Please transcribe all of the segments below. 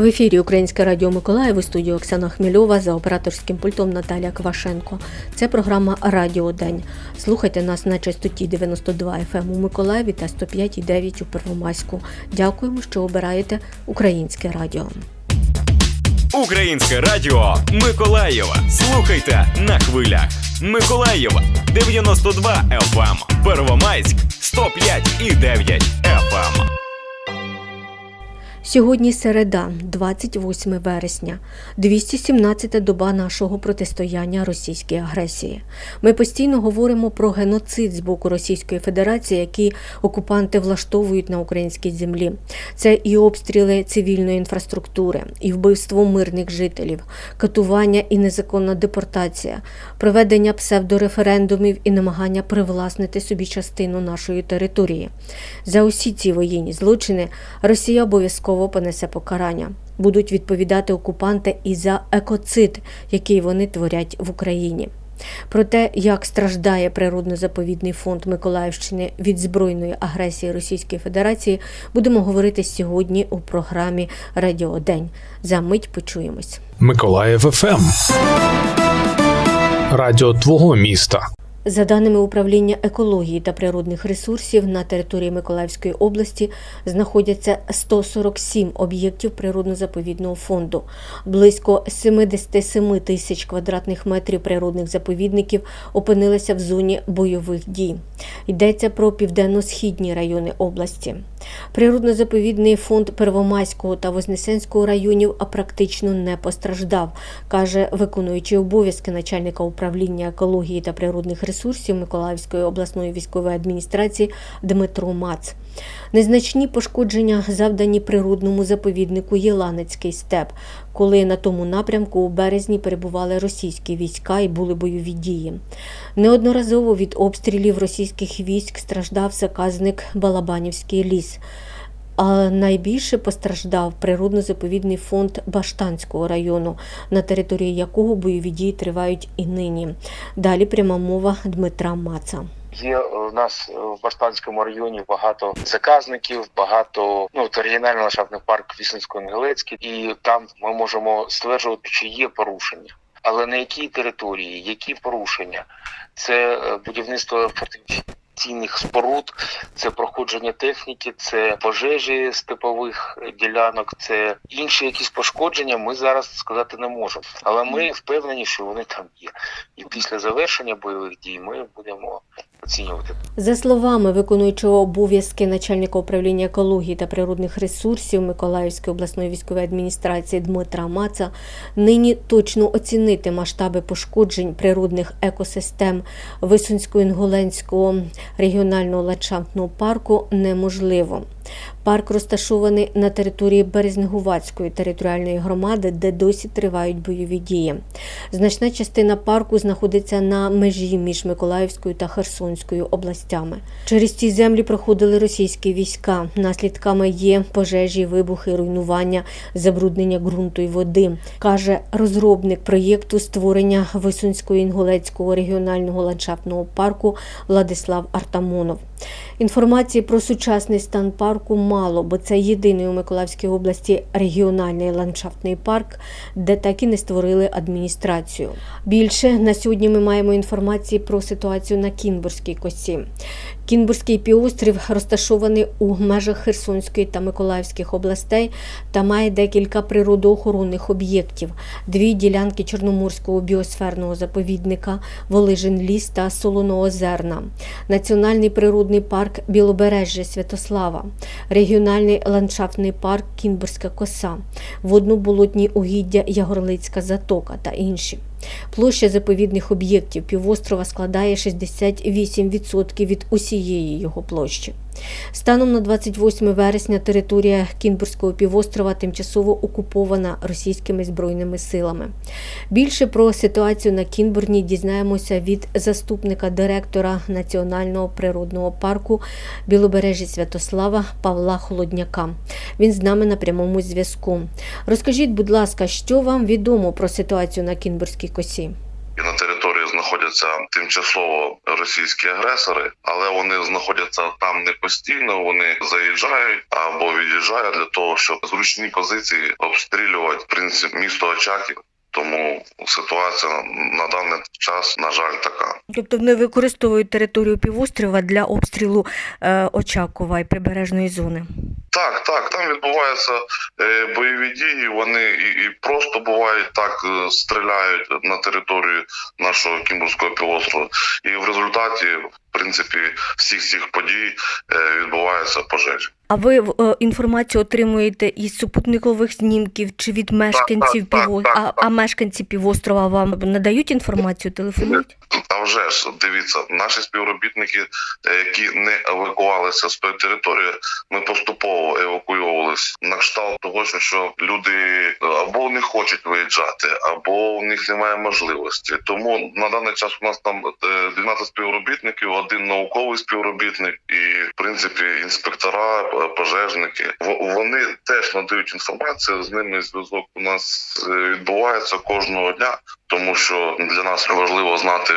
В ефірі Українське Радіо Миколаїв у студії Оксана Хмельова за операторським пультом Наталя Квашенко. Це програма Радіо День. Слухайте нас на частоті 92 FM у Миколаєві та 105,9 у Первомайську. Дякуємо, що обираєте Українське Радіо. Українське радіо Миколаєва. Слухайте на хвилях. Миколаєва 92 FM. Первомайськ 105 і 9 FM. Сьогодні середа, 28 вересня, 217-та доба нашого протистояння російській агресії. Ми постійно говоримо про геноцид з боку Російської Федерації, який окупанти влаштовують на українській землі. Це і обстріли цивільної інфраструктури, і вбивство мирних жителів, катування і незаконна депортація, проведення псевдореферендумів і намагання привласнити собі частину нашої території. За усі ці воєнні злочини Росія обов'язково понесе покарання. Будуть відповідати окупанти і за екоцид, який вони творять в Україні. Про те, як страждає природно-заповідний фонд Миколаївщини від збройної агресії Російської Федерації, будемо говорити сьогодні у програмі Радіодень. За мить почуємось. Миколаїв ФМ. Радіо твого міста. За даними управління екології та природних ресурсів, на території Миколаївської області знаходяться 147 об'єктів природно-заповідного фонду. Близько 77 тисяч квадратних метрів природних заповідників опинилися в зоні бойових дій. Йдеться про південно-східні райони області. Природно-заповідний фонд Первомайського та Вознесенського районів практично не постраждав, каже виконуючий обов'язки начальника управління екології та природних ресурсів Миколаївської обласної військової адміністрації Дмитро Мац. Незначні пошкодження завдані природному заповіднику Єланецький степ, коли на тому напрямку у березні перебували російські війська і були бойові дії. Неодноразово від обстрілів російських військ страждав заказник Балабанівський ліс. А найбільше постраждав природно-заповідний фонд Баштанського району, на території якого бойові дії тривають і нині. Далі пряма мова Дмитра Маца. Є у нас в Баштанському районі багато заказників, багато ну от регіональний ландшафтний парк Віслинсько-Інгелецький, і там ми можемо стверджувати, чи є порушення. Але на якій території, які порушення? Це е, будівництво фортифікаційних споруд, це проходження техніки, це пожежі степових ділянок, це інші якісь пошкодження. Ми зараз сказати не можемо. Але ми впевнені, що вони там є. І після завершення бойових дій ми будемо оцінювати. За словами виконуючого обов'язки начальника управління екології та природних ресурсів Миколаївської обласної військової адміністрації Дмитра Маца, нині точно оцінити масштаби пошкоджень природних екосистем Висунсько-Інгуленського регіонального ландшафтного парку неможливо. Парк розташований на території Березнегувацької територіальної громади, де досі тривають бойові дії. Значна частина парку знаходиться на межі між Миколаївською та Херсонською областями. Через ці землі проходили російські війська. Наслідками є пожежі, вибухи, руйнування, забруднення ґрунту і води, каже розробник проєкту створення Висунського інгулецького регіонального ландшафтного парку Владислав Артамонов. Інформації про сучасний стан парку мало, бо це єдиний у Миколаївській області регіональний ландшафтний парк, де так і не створили адміністрацію. Більше на сьогодні ми маємо інформації про ситуацію на Кінбурзькій косі. Кінбурзький півострів розташований у межах Херсонської та Миколаївських областей та має декілька природоохоронних об'єктів: дві ділянки Чорноморського біосферного заповідника, Волижин ліс та Солоноозерна, Національний природний парк Білобережжя Святослава, регіональний ландшафтний парк Кінбурзька коса, водноболотні угіддя Ягорлицька затока та інші. Площа заповідних об'єктів півострова складає 68% від усієї його площі. Станом на 28 вересня територія Кінбурзького півострова тимчасово окупована російськими збройними силами. Більше про ситуацію на Кінбурні дізнаємося від заступника директора Національного природного парку Білобережжя Святослава Павла Холодняка. Він з нами на прямому зв'язку. Розкажіть, будь ласка, що вам відомо про ситуацію на Кінбурзькій косі? на території знаходяться тимчасово російські агресори, але вони знаходяться там не постійно. Вони заїжджають або від'їжджають для того, щоб зручні позиції обстрілювати в принципі місто Очаків. Тому ситуація на даний час, на жаль, така. Тобто вони використовують територію півострова для обстрілу е, Очакова і прибережної зони. Так, так, там відбуваються е, бойові дії. Вони і, і просто бувають так, е, стріляють на територію нашого Кімбурського півострова, і в результаті, в принципі, всіх цих подій е, відбуваються пожежі. А ви е, інформацію отримуєте із супутникових знімків чи від мешканців так, піво... так, а, так. а мешканці півострова вам надають інформацію, телефонують? А вже ж дивіться, наші співробітники, е, які не евакувалися з тої території, ми поступово евакуйовувалися на кшталт того, що- люди е, або не хочуть виїжджати, або у них немає можливості. Тому на даний час у нас там е, 12 співробітників, один науковий співробітник і в принципі інспектора, е, пожежники. В- Вони теж надають інформацію. З ними зв'язок у нас е, відбувається кожного дня тому що для нас важливо знати,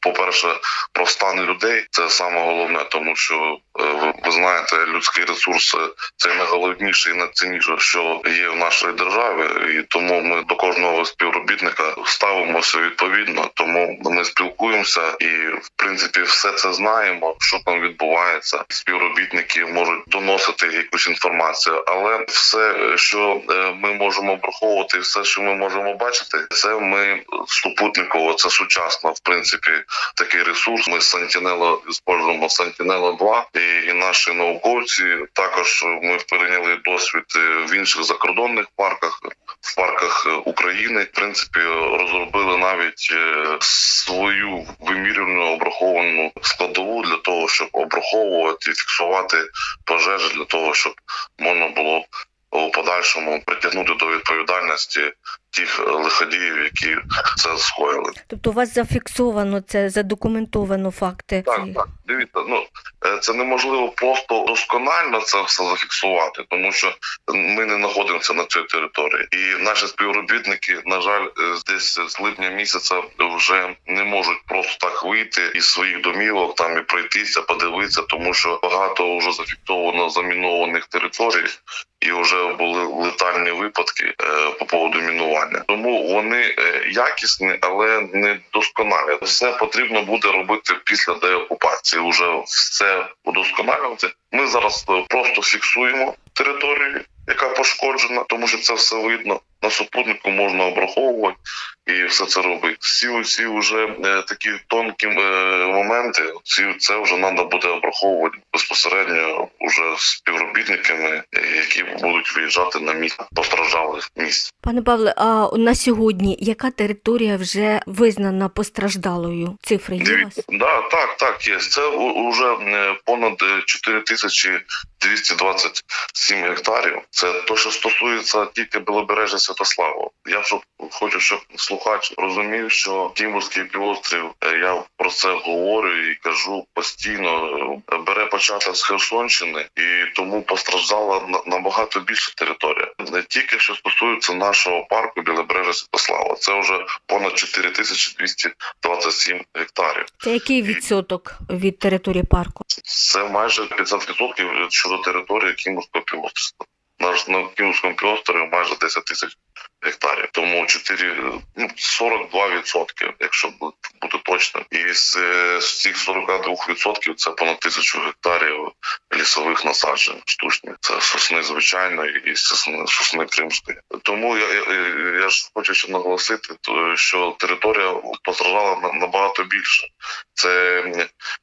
по-перше, про стан людей. Це саме головне, тому що е, ви- знаєте, людський ресурс е, це найголовніше і найцінніше, що є в нашій державі, і тому ми до кожного співробітника ставимося відповідно. Тому ми спілкуємося і в принципі все це знаємо, що там відбувається. Співробітники можуть доносити якусь інформацію, але все, що е, ми можемо обраховувати, і все, що ми можемо бачити, це ми супутниково, це сучасно, в принципі, такий ресурс. Ми Sentinel використовуємо Sentinel 2 і, і наші науковці також ми перейняли досвід е, в інших закордонних парках. В парках е, України в принципі розробили навіть е, свою вимірювану обраховану складову для того, щоб обраховувати і фіксувати пожежі, для того, щоб можна було у подальшому притягнути до відповідальності тих е, лиходіїв, які це скоїли. Тобто у вас зафіксовано це, задокументовано факти. Так, так, дивіться, ну е, це неможливо просто досконально це все зафіксувати, тому що ми не знаходимося на цій території, і наші співробітники, на жаль, е, десь з липня місяця вже не можуть просто так вийти із своїх домівок там і пройтися, подивитися, тому що багато вже зафіксовано замінованих територій. І вже були летальні випадки е, по поводу мінування. Тому вони е, якісні, але не досконалі. Все потрібно буде робити після деокупації. Уже все удосконалювати. Ми зараз е, просто фіксуємо територію, яка пошкоджена, тому що це все видно. На супутнику можна обраховувати і все це робити. Всі усі вже е, такі тонкі е, моменти. Ці це вже треба буде обраховувати безпосередньо уже з співробітниками, е, які будуть виїжджати на місце постраждалих місць. Пане Павле, а на сьогодні яка територія вже визнана постраждалою? Цифри є вас? Да, так, так, є. Це вже понад е, 4227 гектарів. Це то, що стосується тільки Білобережжя Святослава. Я щоб хочу, щоб слухач розумів, що Кімбурський півострів, е, я про це говорю і кажу постійно, е, бере початок з Херсонщини, і тому постраждала на- набагато більша територія. Не тільки що стосується нашого парку Білобережжя Святослава. Це вже понад 4227 гектарів. Це який відсоток від території парку? Це майже 50% щодо території Кімурського півострова. Наш на Кімурському півострові майже 10 тисяч гектарів. Тому 4, ну, 42%, якщо бу- бути точним. І з, е, з цих 42% це понад тисячу гектарів лісових насаджень штучних. Це сосни звичайної і сосни, сосни кримської. Тому я, я, я ж хочу ще наголосити, що територія постраждала на- набагато більше. Це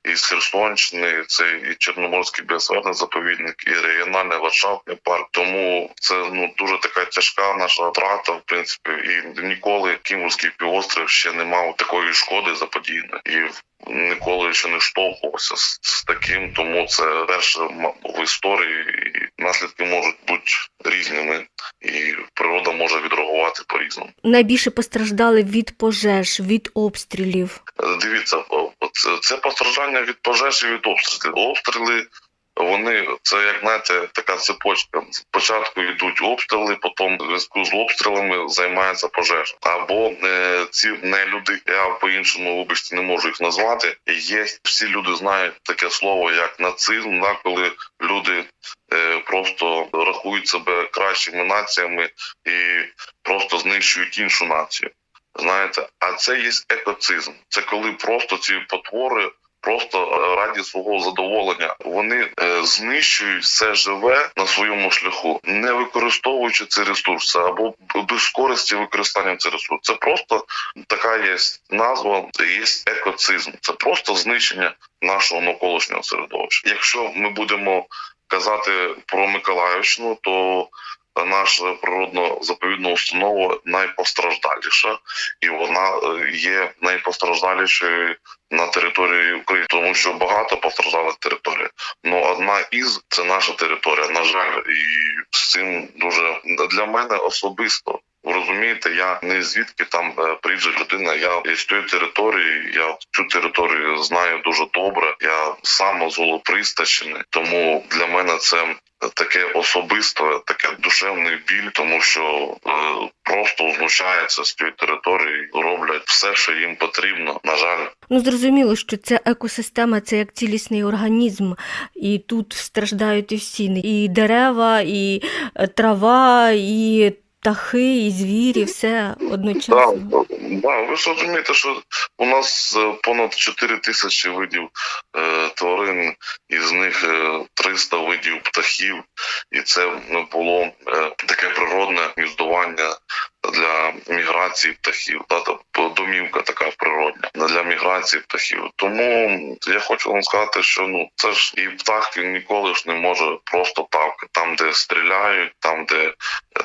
і Херсонщини, це і Чорноморський біосферний заповідник, і регіональний ландшафтний парк. Тому це ну дуже така тяжка наша втрата. Багато, в принципі, і ніколи Кімбурський півострів ще не мав такої шкоди заподіяної. І ніколи ще не штовхувався з, з таким, тому це перше в історії, і наслідки можуть бути різними, і природа може відреагувати по-різному. Найбільше постраждали від пожеж, від обстрілів. Е, Дивіться, це, це постраждання від пожеж і від обстрілів. Обстріли. Вони це як знаєте, така цепочка. Спочатку йдуть обстріли, потім в зв'язку з обстрілами займається пожежа. Або е, ці нелюди, я по іншому вибачте не можу їх назвати. Є всі люди знають таке слово як нацизм, да, коли люди е, просто рахують себе кращими націями і просто знищують іншу націю. Знаєте, а це є екоцизм. Це коли просто ці потвори. Просто е, раді свого задоволення вони е, знищують все живе на своєму шляху, не використовуючи ці ресурси або без користі використання цих ресурсів. Це просто така є назва, є екоцизм. Це просто знищення нашого навколишнього середовища. Якщо ми будемо казати про Миколаївщину, то наша природно-заповідна установа найпостраждаліша, і вона е, є найпостраждалішою на території України, тому що багато постраждалих територій. Ну одна із це наша територія. На жаль, і з цим дуже для мене особисто. Ви розумієте, я не звідки там е, приїжджа людина. Я із тієї території. Я цю територію знаю дуже добре. Я сам з Голопристащини, тому для мене це таке особисте, таке душевний біль, тому що е, просто знущаються з цієї території, роблять все, що їм потрібно. На жаль, Ну, зрозуміло, що це екосистема, це як цілісний організм, і тут страждають і всі, і дерева, і е, трава, і птахи, і звірі, все одночасно. Да, ви ж розумієте, що у нас е, понад 4 тисячі видів е, тварин, із них е, 300 видів птахів, і це було е, таке природне гніздування для міграції птахів, та, тобто домівка така природня для міграції птахів. Тому я хочу вам сказати, що ну це ж і птах він ніколи ж не може просто так, там, де стріляють, там, де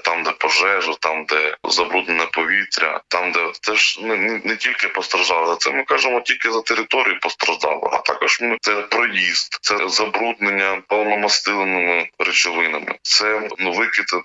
там, де пожежа, там, де забруднене повітря, там, де це ж не, не, не тільки постраждали, це ми кажемо тільки за територію постраждало, а також ми це проїзд, це забруднення повномастиленими речовинами, це ну,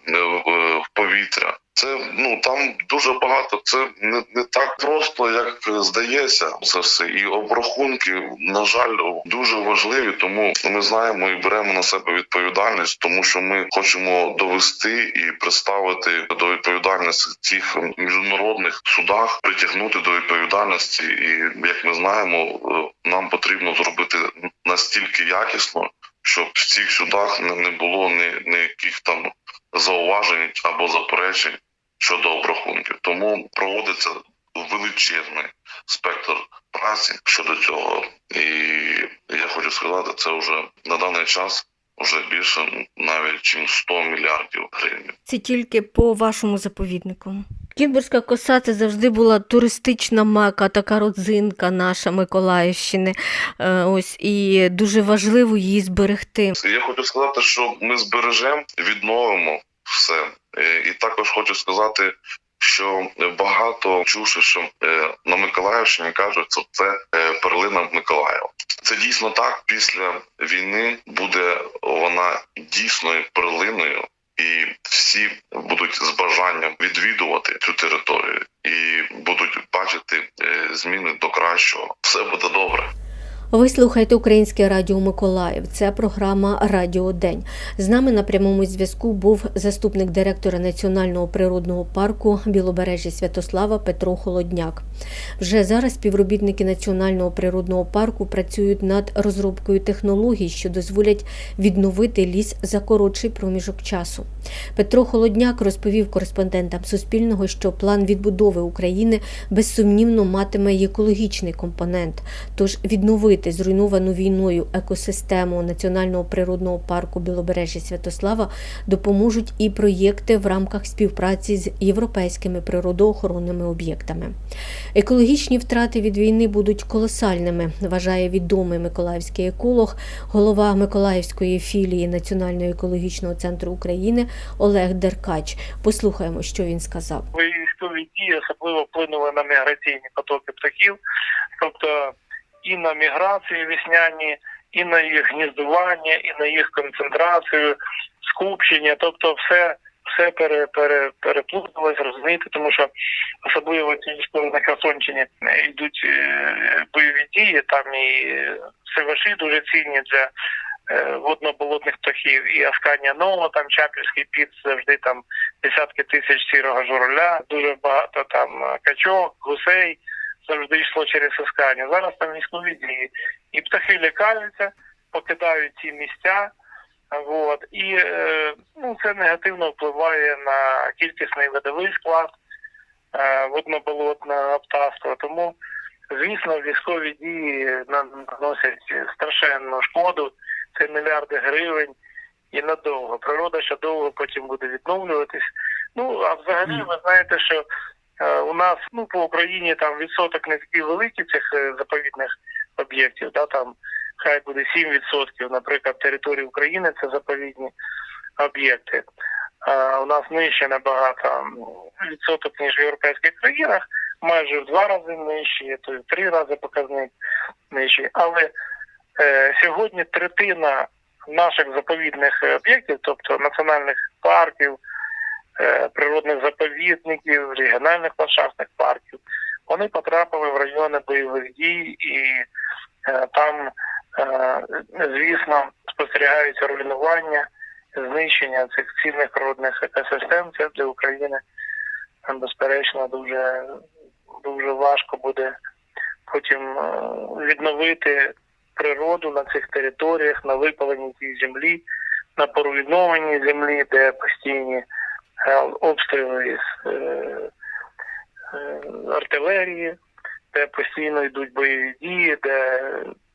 е, в- в повітря. Це ну там дуже багато. Це не, не так просто, як здається. Це все і обрахунки, на жаль, дуже важливі. Тому ми знаємо і беремо на себе відповідальність, тому що ми хочемо довести і представити до відповідальності цих міжнародних судах, притягнути до відповідальності. І як ми знаємо, е, нам потрібно зробити настільки якісно, щоб в цих судах не, було ні, ніяких там зауважень або заперечень щодо обрахунків. Тому проводиться величезний спектр праці щодо цього. І я хочу сказати, це вже на даний час вже більше навіть ніж 100 мільярдів гривень. Це тільки по вашому заповіднику. Кінбурзька коса це завжди була туристична мека, така родзинка наша Миколаївщини. Е, Ось і дуже важливо її зберегти. Я хочу сказати, що ми збережемо, відновимо все. Е, І також хочу сказати, що багато чуше, що е, на Миколаївщині кажуть, що це е, перлина Миколаєва. Це дійсно так. Після війни буде вона дійсною перлиною, і всі будуть з бажанням відвідувати цю територію і будуть бачити зміни до кращого. Все буде добре. Ви слухаєте Українське Радіо Миколаїв. Це програма Радіо День. З нами на прямому зв'язку був заступник директора Національного природного парку Білобережжя Святослава Петро Холодняк. Вже зараз співробітники Національного природного парку працюють над розробкою технологій, що дозволять відновити ліс за коротший проміжок часу. Петро Холодняк розповів кореспондентам Суспільного, що план відбудови України безсумнівно матиме екологічний компонент, тож відновити відновити зруйновану війною екосистему Національного природного парку Білобережжя Святослава допоможуть і проєкти в рамках співпраці з європейськими природоохоронними об'єктами. Екологічні втрати від війни будуть колосальними, вважає відомий миколаївський еколог, голова Миколаївської філії Національного екологічного центру України Олег Деркач. Послухаємо, що він сказав. військові дії особливо вплинули на міграційні потоки птахів, тобто і на міграцію весняні, і на їх гніздування, і на їх концентрацію, скупчення, тобто все. Все пере, пере, переплуталось, розумієте, тому що особливо ці військові на Херсонщині йдуть е, бойові дії, там і севаші дуже цінні для е, водно-болотних птахів, і Асканія Нова, там Чапільський піт, завжди там десятки тисяч сірого журавля, дуже багато там качок, гусей завжди йшло через Асканію. Зараз там військові дії. І птахи лякаються, покидають ці місця. Вот. І е, ну, це негативно впливає на кількісний видовий склад е, водно-болотного. Тому, звісно, військові дії наносять страшенну шкоду. Це мільярди гривень і надовго. Природа ще довго потім буде відновлюватись. Ну а взагалі, ви знаєте, що у нас ну по Україні там відсоток не такий великий цих е, заповідних об'єктів, да там хай буде 7%, наприклад, території України це заповідні об'єкти. А у нас нижче набагато відсоток, ніж в європейських країнах, майже в два рази нижче, то в три рази показник нижчий. Але е, сьогодні третина наших заповідних е, об'єктів, тобто національних парків, е, природних заповідників, регіональних ландшафтних парків, вони потрапили в райони бойових дій і е, там, е, звісно, спостерігаються руйнування, знищення цих цінних природних екосистем. Це для України е, безперечно дуже дуже важко буде потім е, відновити природу на цих територіях, на випаленій цій землі, на поруйнованій землі, де постійні е, обстріли з е, е, артилерії, де постійно йдуть бойові дії, де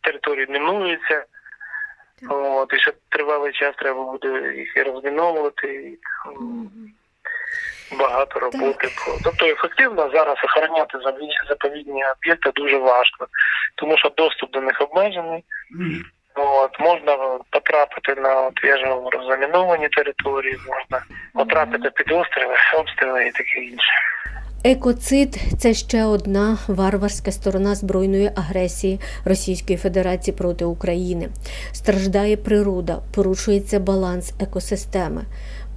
території мінуються. От, і ще тривалий час треба буде їх і розміновувати, багато роботи. по- Тобто ефективно зараз охороняти заповідні- заповідні об'єкти дуже важко, тому що доступ до них обмежений. От, можна потрапити на от, я ж говорю, території, можна потрапити під обстріли, обстріли і таке інше. Екоцид це ще одна варварська сторона збройної агресії Російської Федерації проти України. Страждає природа, порушується баланс екосистеми,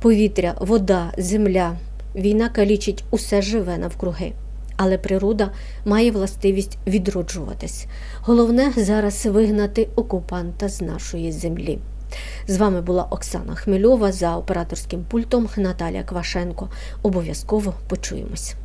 повітря, вода, земля. Війна калічить усе живе навкруги. Але природа має властивість відроджуватись. Головне зараз вигнати окупанта з нашої землі. З вами була Оксана Хмельова за операторським пультом Наталія Квашенко. Обов'язково почуємось.